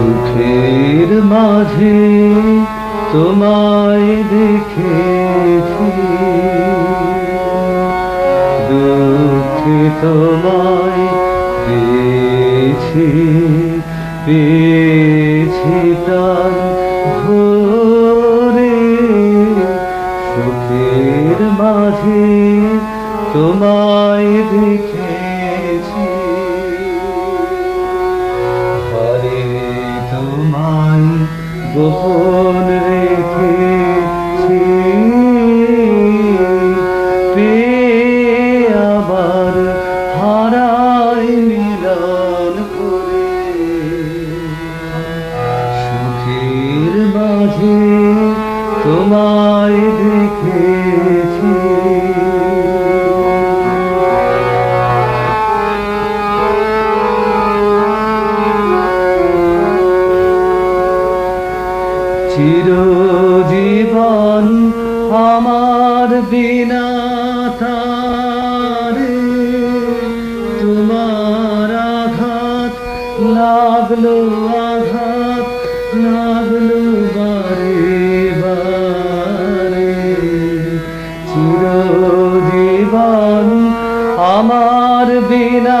সুখের মাঝে তোমায় দেখেছি। দুঃখে তোমায় পেয়েছি পেয়েছি প্রাণ ভরে। সুখের মাঝে তোমায় দেখেছি। তোমায় গোপন রেখেছি আবার হারাই মিলন করে। সুখের মাঝে তোমায় চিরজীবন আমার বিনা তোমার আঘাত লাগল আঘাত লাগল বারে বারে। চিরজীবন আমার বিনা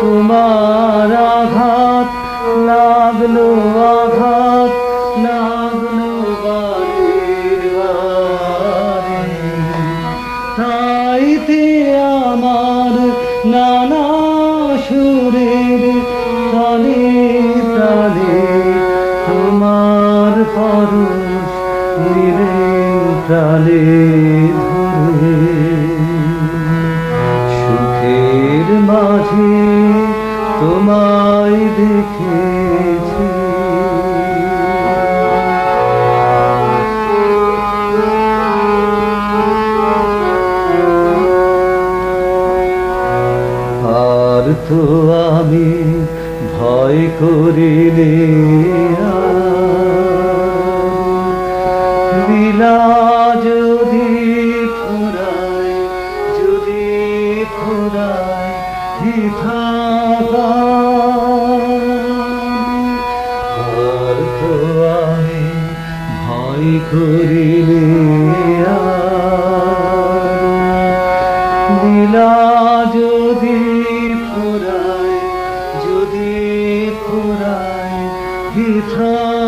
তোমার আঘাত লাগল বারে বারে তাইতে আমার নানা সুরের তালে তালে তোমার পরশ নিলে তালে। আর তো আমি ভয় লীলা যদি ফুরায় যদি ফুরায় আমি ভয় করিলে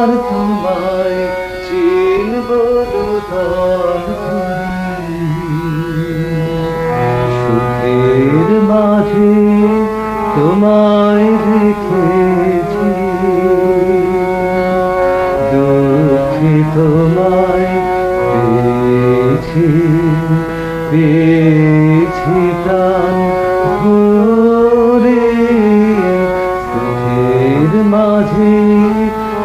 আবার তোমায় চিনব। সুখের মাঝে তোমায় দেখেছি দুঃখে তোমায় পেয়েছি সুখের মাঝে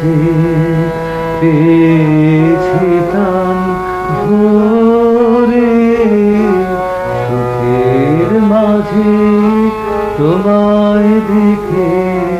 পেয়েছি পেয়েছি তান সুখের মাঝে তোমায় দেখে